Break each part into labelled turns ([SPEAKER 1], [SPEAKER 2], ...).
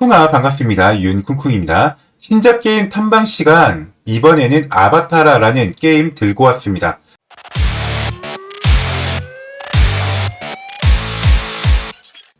[SPEAKER 1] 쿵아 반갑습니다. 윤쿵쿵입니다. 신작 게임 탐방 시간 이번에는 아바타라라는 게임 들고 왔습니다.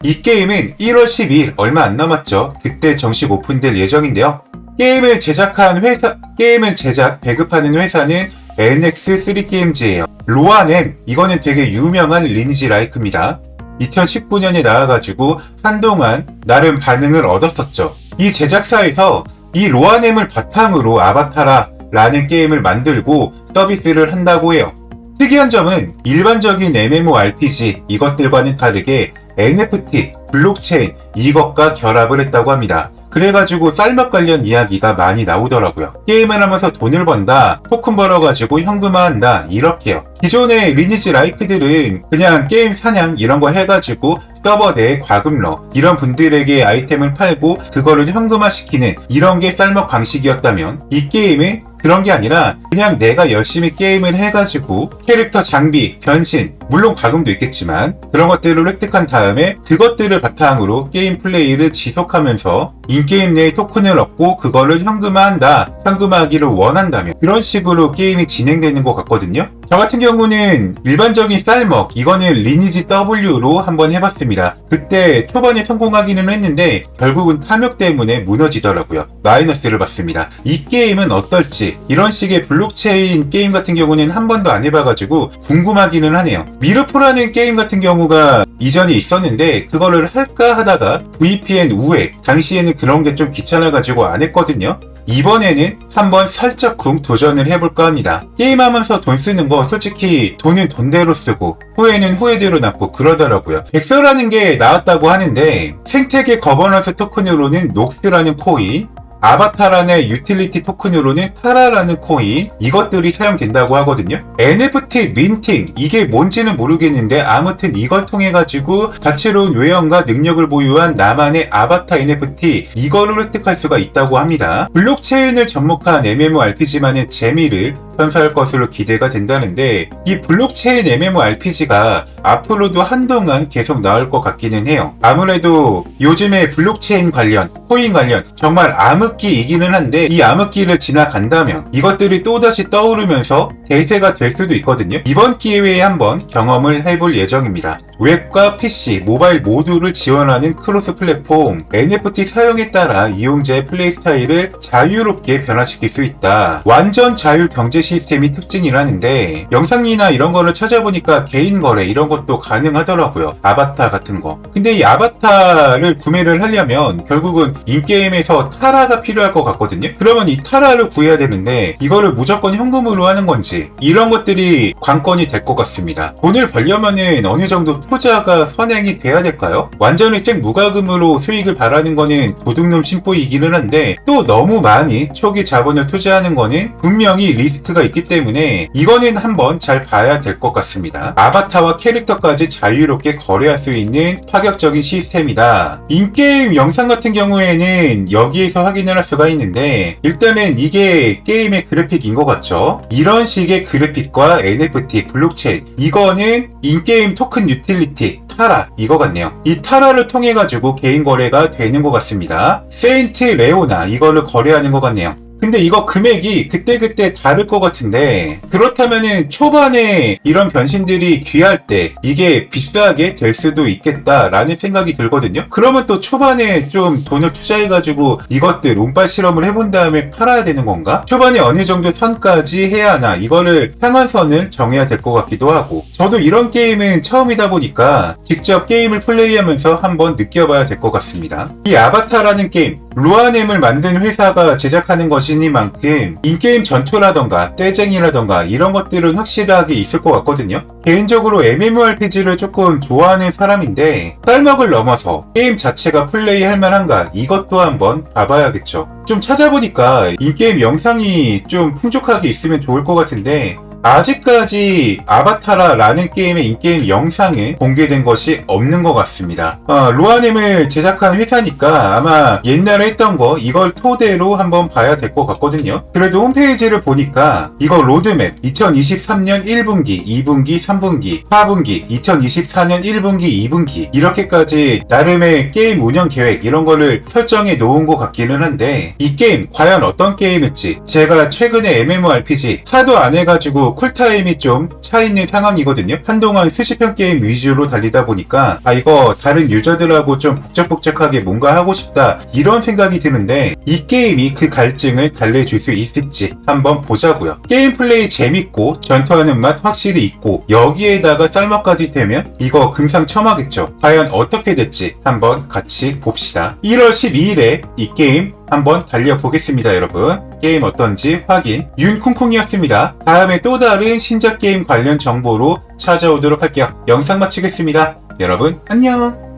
[SPEAKER 1] 이 게임은 1월 12일 얼마 안 남았죠. 그때 정식 오픈될 예정인데요. 게임을 제작한 회사, 게임을 제작, 배급하는 회사는 NX3 게임즈예요. 로아넴, 이거는 되게 유명한 리니지 라이크입니다. 2019년에 나와가지고 한동안 나름 반응을 얻었었죠. 이 제작사에서 이 로아넴을 바탕으로 아바타라 라는 게임을 만들고 서비스를 한다고 해요. 특이한 점은 일반적인 MMORPG 이것들과는 다르게 NFT, 블록체인 이것과 결합을 했다고 합니다. 그래가지고 쌀맛 관련 이야기가 많이 나오더라고요. 게임을 하면서 돈을 번다, 토큰 벌어가지고 현금화한다, 이렇게요. 기존의 리니지 라이크들은 그냥 게임 사냥 이런 거 해가지고 서버 내 과금러 이런 분들에게 아이템을 팔고 그거를 현금화시키는 이런 게 쌀먹 방식이었다면 이 게임은 그런 게 아니라 그냥 내가 열심히 게임을 해가지고 캐릭터 장비, 변신, 물론 과금도 있겠지만 그런 것들을 획득한 다음에 그것들을 바탕으로 게임 플레이를 지속하면서 인게임 내에 토큰을 얻고 그거를 현금화한다, 현금화하기를 원한다면 그런 식으로 게임이 진행되는 것 같거든요. 저 같은 경우는 일반적인 쌀먹, 이거는 리니지 W로 한번 해봤습니다. 그때 초반에 성공하기는 했는데 결국은 탐욕 때문에 무너지더라고요. 마이너스를 받습니다. 이 게임은 어떨지 이런 식의 블록체인 게임 같은 경우는 한 번도 안 해봐가지고 궁금하기는 하네요. 미르포라는 게임 같은 경우가 이전에 있었는데 그거를 할까 하다가 VPN 우회 당시에는 그런 게 좀 귀찮아가지고 안 했거든요. 이번에는 한번 살짝 궁 도전을 해볼까 합니다. 게임하면서 돈 쓰는 거 솔직히 돈은 돈대로 쓰고 후회는 후회대로 남고 그러더라고요. 엑서라는 게 나왔다고 하는데 생태계 거버넌스 토큰으로는 녹스라는 코인 아바타라는 유틸리티 토큰 으로는 타라라는 코인 이것들이 사용된다고 하거든요. NFT 민팅 이게 뭔지는 모르겠는데 아무튼 이걸 통해 가지고 다채로운 외형과 능력을 보유한 나만의 아바타 NFT 이거를 획득할 수가 있다고 합니다. 블록체인을 접목한 MMORPG만의 재미를 선사할 것으로 기대가 된다는데 이 블록체인 MMORPG가 앞으로도 한동안 계속 나올 것 같기는 해요. 아무래도 요즘에 블록체인 관련, 코인 관련 정말 암흑기이기는 한데 이 암흑기를 지나간다면 이것들이 또다시 떠오르면서 대세가 될 수도 있거든요. 이번 기회에 한번 경험을 해볼 예정입니다. 웹과 PC, 모바일 모두를 지원하는 크로스 플랫폼 NFT 사용에 따라 이용자의 플레이 스타일을 자유롭게 변화시킬 수 있다. 완전 자율 경제 시 스템이 특징이라는데 영상이나 이런 거를 찾아보니까 개인 거래 이런 것도 가능하더라고요. 아바타 같은 거. 근데 이 아바타를 구매를 하려면 결국은 인게임에서 타라가 필요할 것 같거든요. 그러면 이 타라를 구해야 되는데 이거를 무조건 현금으로 하는 건지 이런 것들이 관건이 될 것 같습니다. 돈을 벌려면은 어느 정도 투자가 선행이 돼야 될까요? 완전히 생 무과금으로 수익을 바라는 거는 도둑놈 심보이기는 한데 또 너무 많이 초기 자본을 투자하는 거는 분명히 리스크가 있기 때문에 이거는 한번 잘 봐야 될 것 같습니다. 아바타와 캐릭터까지 자유롭게 거래할 수 있는 파격적인 시스템이다. 인게임 영상 같은 경우에는 여기에서 확인을 할 수가 있는데 일단은 이게 게임의 그래픽인 것 같죠? 이런 식의 그래픽과 NFT, 블록체인 이거는 인게임 토큰 유틸리티 타라 이거 같네요. 이 타라를 통해 가지고 개인 거래가 되는 것 같습니다. 세인트 레오나 이거를 거래하는 것 같네요. 근데 이거 금액이 그때그때 다를 것 같은데 그렇다면은 초반에 이런 변신들이 귀할 때 이게 비싸게 될 수도 있겠다라는 생각이 들거든요. 그러면 또 초반에 좀 돈을 투자해가지고 이것들 운빨 실험을 해본 다음에 팔아야 되는 건가? 초반에 어느 정도 선까지 해야 하나 이거를 상한선을 정해야 될 것 같기도 하고 저도 이런 게임은 처음이다 보니까 직접 게임을 플레이하면서 한번 느껴봐야 될 것 같습니다. 이 아바타라는 게임 루아넴을 만든 회사가 제작하는 것이니만큼 인게임 전투라던가 떼쟁이라던가 이런 것들은 확실하게 있을 것 같거든요. 개인적으로 MMORPG를 조금 좋아하는 사람인데 쌀먹을 넘어서 게임 자체가 플레이할 만한가 이것도 한번 봐봐야겠죠. 좀 찾아보니까 인게임 영상이 좀 풍족하게 있으면 좋을 것 같은데 아직까지 아바타라라는 게임의 인게임 영상은 공개된 것이 없는 것 같습니다. 어, 로아님을 제작한 회사니까 아마 옛날에 했던 거 이걸 토대로 한번 봐야 될 것 같거든요. 그래도 홈페이지를 보니까 이거 로드맵 2023년 1분기, 2분기, 3분기, 4분기, 2024년 1분기, 2분기 이렇게까지 나름의 게임 운영 계획 이런 거를 설정해 놓은 것 같기는 한데 이 게임 과연 어떤 게임일지 제가 최근에 MMORPG 하도 안 해가지고 쿨타임이 좀 차 있는 상황이거든요. 한동안 수십편 게임 위주로 달리다 보니까 아 이거 다른 유저들하고 좀 북적북적하게 뭔가 하고 싶다 이런 생각이 드는데 이 게임이 그 갈증을 달래줄 수 있을지 한번 보자고요. 게임 플레이 재밌고 전투하는 맛 확실히 있고 여기에다가 쌀먹까지 되면 이거 금상첨화겠죠. 과연 어떻게 될지 한번 같이 봅시다. 1월 12일에 이 게임 한번 달려보겠습니다, 여러분. 게임 어떤지 확인. 윤쿵쿵이었습니다. 다음에 또 다른 신작 게임 관련 정보로 찾아오도록 할게요. 영상 마치겠습니다. 여러분, 안녕!